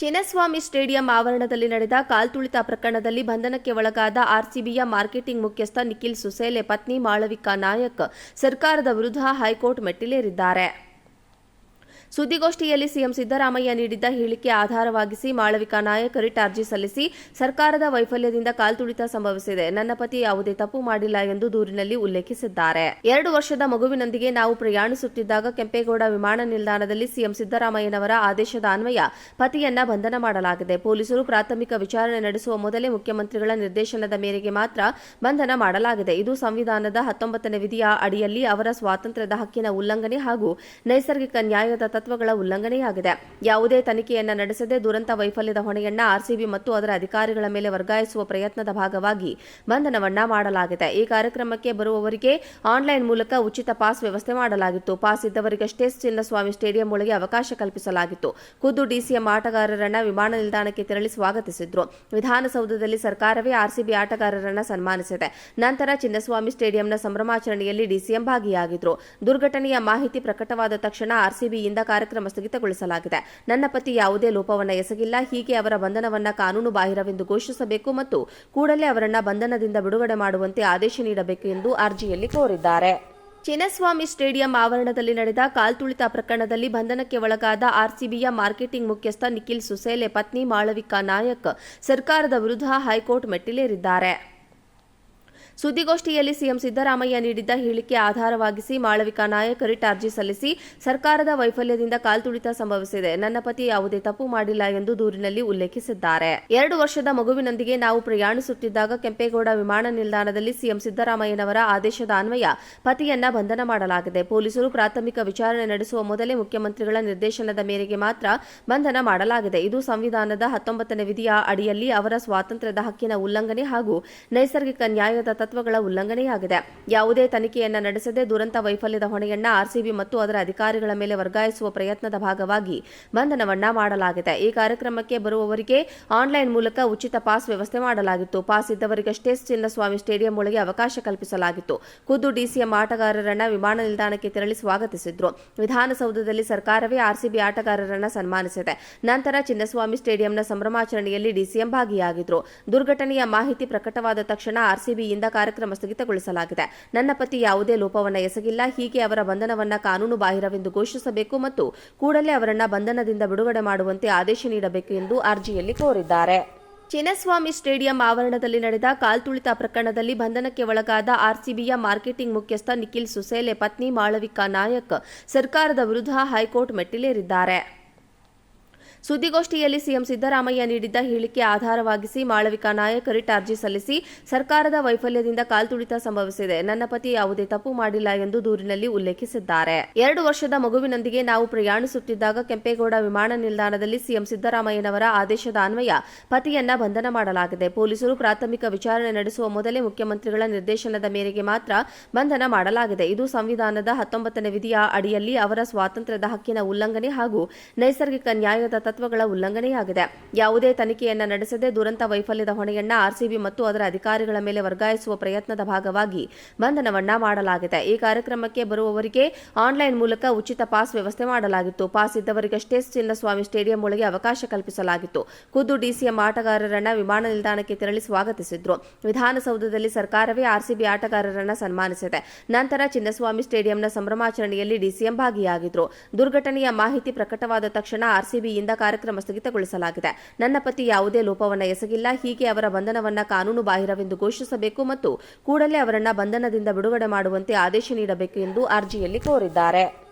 Chinnaswamy stadium ಆವರಣದಲ್ಲಿ ನಡೆದ ಕಾಲ್ತುಳಿತ ಪ್ರಕರಣದಲ್ಲಿ ಬಂಧನಕ್ಕೆ ಒಳಗಾದ ಆರ್ಸಿಬಿಯ ಮಾರ್ಕೆಟಿಂಗ್ ಮುಖ್ಯಸ್ಥ ನಿಖಿಲ್ ಸುಸೇಲೆ, ಪತ್ನಿ ಮಾಳವಿಕಾ ನಾಯಕ್ ಸರ್ಕಾರದ ವಿರುದ್ಧ ಹೈಕೋರ್ಟ್ ಮೆಟ್ಟಿಲೇರಿದ್ದಾರೆ. ಸುದ್ದಿಗೋಷ್ಠಿಯಲ್ಲಿ ಸಿಎಂ ಸಿದ್ದರಾಮಯ್ಯ ನೀಡಿದ್ದ ಹೇಳಿಕೆ ಆಧಾರವಾಗಿಸಿ ಮಾಳವಿಕಾ ನಾಯಕ್ ರಿಟ್ ಅರ್ಜಿ ಸಲ್ಲಿಸಿ ಸರ್ಕಾರದ ವೈಫಲ್ಯದಿಂದ ಕಾಲ್ತುಳಿತ ಸಂಭವಿಸಿದೆ. ನನ್ನ ಪತಿ ಯಾವುದೇ ತಪ್ಪು ಮಾಡಿಲ್ಲ ಎಂದು ದೂರಿನಲ್ಲಿ ಉಲ್ಲೇಖಿಸಿದ್ದಾರೆ. ಎರಡು ವರ್ಷದ ಮಗುವಿನೊಂದಿಗೆ ನಾವು ಪ್ರಯಾಣಿಸುತ್ತಿದ್ದಾಗ ಕೆಂಪೇಗೌಡ ವಿಮಾನ ನಿಲ್ದಾಣದಲ್ಲಿ ಸಿಎಂ ಸಿದ್ದರಾಮಯ್ಯನವರ ಆದೇಶದ ಅನ್ವಯ ಪತಿಯನ್ನ ಬಂಧನ ಮಾಡಲಾಗಿದೆ. ಪೊಲೀಸರು ಪ್ರಾಥಮಿಕ ವಿಚಾರಣೆ ನಡೆಸುವ ಮೊದಲೇ ಮುಖ್ಯಮಂತ್ರಿಗಳ ನಿರ್ದೇಶನದ ಮೇರೆಗೆ ಮಾತ್ರ ಬಂಧನ ಮಾಡಲಾಗಿದೆ. ಇದು ಸಂವಿಧಾನದ ಹತ್ತೊಂಬತ್ತನೇ ವಿಧಿಯ ಅಡಿಯಲ್ಲಿ ಅವರ ಸ್ವಾತಂತ್ರ್ಯದ ಹಕ್ಕಿನ ಉಲ್ಲಂಘನೆ ಹಾಗೂ ನೈಸರ್ಗಿಕ ನ್ಯಾಯದ ತತ್ವಗಳ ಉಲ್ಲಂಘನೆಯಾಗಿದೆ. ಯಾವುದೇ ತನಿಖೆಯನ್ನ ನಡೆಸದೆ ದುರಂತ ವೈಫಲ್ಯದ ಹೊಣೆಯನ್ನ ಆರ್ಸಿಬಿ ಮತ್ತು ಅದರ ಅಧಿಕಾರಿಗಳ ಮೇಲೆ ವರ್ಗಾಯಿಸುವ ಪ್ರಯತ್ನದ ಭಾಗವಾಗಿ ಬಂಧನವನ್ನ ಮಾಡಲಾಗಿದೆ. ಈ ಕಾರ್ಯಕ್ರಮಕ್ಕೆ ಬರುವವರಿಗೆ ಆನ್ಲೈನ್ ಮೂಲಕ ಉಚಿತ ಪಾಸ್ ವ್ಯವಸ್ಥೆ ಮಾಡಲಾಗಿತ್ತು. ಪಾಸ್ ಇದ್ದವರಿಗಷ್ಟೇ ಚಿನ್ನಸ್ವಾಮಿ ಸ್ಟೇಡಿಯಂ ಒಳಗೆ ಅವಕಾಶ ಕಲ್ಪಿಸಲಾಗಿತ್ತು. ಖುದ್ದು ಡಿಸಿಎಂ ಆಟಗಾರರನ್ನ ವಿಮಾನ ನಿಲ್ದಾಣಕ್ಕೆ ತೆರಳಿ ಸ್ವಾಗತಿಸಿದ್ರು. ವಿಧಾನಸೌಧದಲ್ಲಿ ಸರ್ಕಾರವೇ ಆರ್ಸಿಬಿ ಆಟಗಾರರನ್ನ ಸನ್ಮಾನಿಸಿದೆ. ನಂತರ ಚಿನ್ನಸ್ವಾಮಿ ಸ್ಟೇಡಿಯಂನ ಸಂಭ್ರಮಾಚರಣೆಯಲ್ಲಿ ಡಿಸಿಎಂ ಭಾಗಿಯಾಗಿದ್ರು. ದುರ್ಘಟನೆಯ ಮಾಹಿತಿ ಪ್ರಕಟವಾದ ತಕ್ಷಣ ಆರ್ಸಿಬಿಯಿಂದ ಕಾರ್ಯಕ್ರಮ ಸ್ಥಗಿತಗೊಳಿಸಲಾಗಿದೆ. ನನ್ನ ಪತಿ ಯಾವುದೇ ಲೋಪವನ್ನು ಎಸಗಿಲ್ಲ. ಹೀಗೆ ಅವರ ಬಂಧನವನ್ನು ಕಾನೂನು ಬಾಹಿರವೆಂದು ಘೋಷಿಸಬೇಕು ಮತ್ತು ಕೂಡಲೇ ಅವರನ್ನು ಬಂಧನದಿಂದ ಬಿಡುಗಡೆ ಮಾಡುವಂತೆ ಆದೇಶ ನೀಡಬೇಕು ಎಂದು ಅರ್ಜಿಯಲ್ಲಿ ಕೋರಿದ್ದಾರೆ. ಚಿನ್ನಸ್ವಾಮಿ ಸ್ಟೇಡಿಯಂ ಆವರಣದಲ್ಲಿ ನಡೆದ ಕಾಲ್ತುಳಿತ ಪ್ರಕರಣದಲ್ಲಿ ಬಂಧನಕ್ಕೆ ಒಳಗಾದ ಆರ್ಸಿಬಿಯ ಮಾರ್ಕೆಟಿಂಗ್ ಮುಖ್ಯಸ್ಥ ನಿಖಿಲ್ ಸುಸೇಲೆ, ಪತ್ನಿ ಮಾಳವಿಕಾ ನಾಯಕ್ ಸರ್ಕಾರದ ವಿರುದ್ಧ ಹೈಕೋರ್ಟ್ ಮೆಟ್ಟಿಲೇರಿದ್ದಾರೆ. ಸುದ್ದಿಗೋಷ್ಠಿಯಲ್ಲಿ ಸಿಎಂ ಸಿದ್ದರಾಮಯ್ಯ ನೀಡಿದ್ದ ಹೇಳಿಕೆ ಆಧಾರವಾಗಿಸಿ ಮಾಳವಿಕಾ ನಾಯಕ್ ರಿಟ್ ಅರ್ಜಿ ಸಲ್ಲಿಸಿ ಸರ್ಕಾರದ ವೈಫಲ್ಯದಿಂದ ಕಾಲ್ತುಳಿತ ಸಂಭವಿಸಿದೆ. ನನ್ನ ಪತಿ ಯಾವುದೇ ತಪ್ಪು ಮಾಡಿಲ್ಲ ಎಂದು ದೂರಿನಲ್ಲಿ ಉಲ್ಲೇಖಿಸಿದ್ದಾರೆ. ಎರಡು ವರ್ಷದ ಮಗುವಿನೊಂದಿಗೆ ನಾವು ಪ್ರಯಾಣಿಸುತ್ತಿದ್ದಾಗ ಕೆಂಪೇಗೌಡ ವಿಮಾನ ನಿಲ್ದಾಣದಲ್ಲಿ ಸಿಎಂ ಸಿದ್ದರಾಮಯ್ಯನವರ ಆದೇಶದ ಅನ್ವಯ ಪತಿಯನ್ನ ಬಂಧನ ಮಾಡಲಾಗಿದೆ. ಪೊಲೀಸರು ಪ್ರಾಥಮಿಕ ವಿಚಾರಣೆ ನಡೆಸುವ ಮೊದಲೇ ಮುಖ್ಯಮಂತ್ರಿಗಳ ನಿರ್ದೇಶನದ ಮೇರೆಗೆ ಮಾತ್ರ ಬಂಧನ ಮಾಡಲಾಗಿದೆ. ಇದು ಸಂವಿಧಾನದ ಹತ್ತೊಂಬತ್ತನೇ ವಿಧಿಯ ಅಡಿಯಲ್ಲಿ ಅವರ ಸ್ವಾತಂತ್ರ್ಯದ ಹಕ್ಕಿನ ಉಲ್ಲಂಘನೆ ಹಾಗೂ ನೈಸರ್ಗಿಕ ನ್ಯಾಯದ ತತ್ವಗಳ ಉಲ್ಲಂಘನೆಯಾಗಿದೆ. ಯಾವುದೇ ತನಿಖೆಯನ್ನ ನಡೆಸದೆ ದುರಂತ ವೈಫಲ್ಯದ ಹೊಣೆಯನ್ನ ಆರ್ಸಿಬಿ ಮತ್ತು ಅದರ ಅಧಿಕಾರಿಗಳ ಮೇಲೆ ವರ್ಗಾಯಿಸುವ ಪ್ರಯತ್ನದ ಭಾಗವಾಗಿ ಬಂಧನವನ್ನ ಮಾಡಲಾಗಿದೆ. ಈ ಕಾರ್ಯಕ್ರಮಕ್ಕೆ ಬರುವವರಿಗೆ ಆನ್ಲೈನ್ ಮೂಲಕ ಉಚಿತ ಪಾಸ್ ವ್ಯವಸ್ಥೆ ಮಾಡಲಾಗಿತ್ತು. ಪಾಸ್ ಇದ್ದವರಿಗಷ್ಟೇ ಚಿನ್ನಸ್ವಾಮಿ ಸ್ಟೇಡಿಯಂ ಒಳಗೆ ಅವಕಾಶ ಕಲ್ಪಿಸಲಾಗಿತ್ತು. ಖುದ್ದು ಡಿಸಿಎಂ ಆಟಗಾರರನ್ನ ವಿಮಾನ ನಿಲ್ದಾಣಕ್ಕೆ ತೆರಳಿ ಸ್ವಾಗತಿಸಿದ್ರು. ವಿಧಾನಸೌಧದಲ್ಲಿ ಸರ್ಕಾರವೇ ಆರ್ಸಿಬಿ ಆಟಗಾರರನ್ನ ಸನ್ಮಾನಿಸಿದೆ. ನಂತರ ಚಿನ್ನಸ್ವಾಮಿ ಸ್ಟೇಡಿಯಂನ ಸಂಭ್ರಮಾಚರಣೆಯಲ್ಲಿ ಡಿಸಿಎಂ ಭಾಗಿಯಾಗಿದ್ರು. ದುರ್ಘಟನೆಯ ಮಾಹಿತಿ ಪ್ರಕಟವಾದ ತಕ್ಷಣ ಆರ್ಸಿಬಿಯಿಂದ ಕಾರ್ಯಕ್ರಮ ಸ್ಥಗಿತಗೊಳಿಸಲಾಗಿದೆ. ನನ್ನ ಪತಿ ಯಾವುದೇ ಲೋಪವನ್ನು ಎಸಗಿಲ್ಲ. ಹೀಗೆ ಅವರ ಬಂಧನವನ್ನ ಕಾನೂನು ಬಾಹಿರವೆಂದು ಘೋಷಿಸಬೇಕು ಮತ್ತು ಕೂಡಲೇ ಅವರನ್ನ ಬಂಧನದಿಂದ ಬಿಡುಗಡೆ ಮಾಡುವಂತೆ ಆದೇಶ ನೀಡಬೇಕು ಎಂದು ಅರ್ಜಿಯಲ್ಲಿ ಕೋರಿದ್ದಾರೆ. ಚಿನ್ನಸ್ವಾಮಿ ಸ್ಟೇಡಿಯಂ ಆವರಣದಲ್ಲಿ ನಡೆದ ಕಾಲ್ತುಳಿತ ಪ್ರಕರಣದಲ್ಲಿ ಬಂಧನಕ್ಕೆ ಒಳಗಾದ ಆರ್ಸಿಬಿಯ ಮಾರ್ಕೆಟಿಂಗ್ ಮುಖ್ಯಸ್ಥ ನಿಖಿಲ್ ಸುಸೇಲೆ, ಪತ್ನಿ ಮಾಳವಿಕಾ ನಾಯಕ್ ಸರ್ಕಾರದ ವಿರುದ್ಧ ಹೈಕೋರ್ಟ್ ಮೆಟ್ಟಿಲೇರಿದ್ದಾರೆ. ಸುದ್ದಿಗೋಷ್ಠಿಯಲ್ಲಿ ಸಿಎಂ ಸಿದ್ದರಾಮಯ್ಯ ನೀಡಿದ್ದ ಹೇಳಿಕೆ ಆಧಾರವಾಗಿಸಿ ಮಾಳವಿಕಾ ನಾಯಕ್ ರಿಟ್ ಅರ್ಜಿ ಸಲ್ಲಿಸಿ ಸರ್ಕಾರದ ವೈಫಲ್ಯದಿಂದ ಕಾಲ್ತುಳಿತ ಸಂಭವಿಸಿದೆ. ನನ್ನ ಪತಿ ಯಾವುದೇ ತಪ್ಪು ಮಾಡಿಲ್ಲ ಎಂದು ದೂರಿನಲ್ಲಿ ಉಲ್ಲೇಖಿಸಿದ್ದಾರೆ. ಎರಡು ವರ್ಷದ ಮಗುವಿನೊಂದಿಗೆ ನಾವು ಪ್ರಯಾಣಿಸುತ್ತಿದ್ದಾಗ ಕೆಂಪೇಗೌಡ ವಿಮಾನ ನಿಲ್ದಾಣದಲ್ಲಿ ಸಿಎಂ ಸಿದ್ದರಾಮಯ್ಯನವರ ಆದೇಶದ ಅನ್ವಯ ಪತಿಯನ್ನ ಬಂಧನ ಮಾಡಲಾಗಿದೆ. ಪೊಲೀಸರು ಪ್ರಾಥಮಿಕ ವಿಚಾರಣೆ ನಡೆಸುವ ಮೊದಲೇ ಮುಖ್ಯಮಂತ್ರಿಗಳ ನಿರ್ದೇಶನದ ಮೇರೆಗೆ ಮಾತ್ರ ಬಂಧನ ಮಾಡಲಾಗಿದೆ. ಇದು ಸಂವಿಧಾನದ ಹತ್ತೊಂಬತ್ತನೇ ವಿಧಿಯ ಅಡಿಯಲ್ಲಿ ಅವರ ಸ್ವಾತಂತ್ರ್ಯದ ಹಕ್ಕಿನ ಉಲ್ಲಂಘನೆ ಹಾಗೂ ನೈಸರ್ಗಿಕ ನ್ಯಾಯದ ತತ್ವಗಳ ಉಲ್ಲಂಘನೆಯಾಗಿದೆ. ಯಾವುದೇ ತನಿಖೆಯನ್ನ ನಡೆಸದೆ ದುರಂತ ವೈಫಲ್ಯದ ಹೊಣೆಯನ್ನ ಆರ್ಸಿಬಿ ಮತ್ತು ಅದರ ಅಧಿಕಾರಿಗಳ ಮೇಲೆ ವರ್ಗಾಯಿಸುವ ಪ್ರಯತ್ನದ ಭಾಗವಾಗಿ ಬಂಧನವನ್ನ ಮಾಡಲಾಗಿದೆ. ಈ ಕಾರ್ಯಕ್ರಮಕ್ಕೆ ಬರುವವರಿಗೆ ಆನ್ಲೈನ್ ಮೂಲಕ ಉಚಿತ ಪಾಸ್ ವ್ಯವಸ್ಥೆ ಮಾಡಲಾಗಿತ್ತು. ಪಾಸ್ ಇದ್ದವರಿಗಷ್ಟೇ ಚಿನ್ನಸ್ವಾಮಿ ಸ್ಟೇಡಿಯಂ ಒಳಗೆ ಅವಕಾಶ ಕಲ್ಪಿಸಲಾಗಿತ್ತು. ಖುದ್ದು ಡಿಸಿಎಂ ಆಟಗಾರರನ್ನ ವಿಮಾನ ನಿಲ್ದಾಣಕ್ಕೆ ತೆರಳಿ ಸ್ವಾಗತಿಸಿದ್ರು. ವಿಧಾನಸೌಧದಲ್ಲಿ ಸರ್ಕಾರವೇ ಆರ್ಸಿಬಿ ಆಟಗಾರರನ್ನ ಸನ್ಮಾನಿಸಿದೆ. ನಂತರ ಚಿನ್ನಸ್ವಾಮಿ ಸ್ಟೇಡಿಯಂನ ಸಂಭ್ರಮಾಚರಣೆಯಲ್ಲಿ ಡಿಸಿಎಂ ಭಾಗಿಯಾಗಿದ್ರು. ದುರ್ಘಟನೆಯ ಮಾಹಿತಿ ಪ್ರಕಟವಾದ ತಕ್ಷಣ ಆರ್ಸಿಬಿಯಿಂದ ಕಾರ್ಯಕ್ರಮ ಸ್ಥಗಿತಗೊಳಿಸಲಾಗಿದೆ. ನನ್ನ ಪತಿ ಯಾವುದೇ ಲೋಪವನ್ನ ಎಸಗಿಲ್ಲ. ಹೀಗೆ ಅವರ ಬಂಧನವನ್ನ ಕಾನೂನು ಬಾಹಿರವೆಂದು ಘೋಷಿಸಬೇಕು ಮತ್ತು ಕೂಡಲೇ ಅವರನ್ನ ಬಂಧನದಿಂದ ಬಿಡುಗಡೆ ಮಾಡುವಂತೆ ಆದೇಶ ನೀಡಬೇಕು ಎಂದು ಅರ್ಜಿಯಲ್ಲಿ ಕೋರಿದ್ದಾರೆ.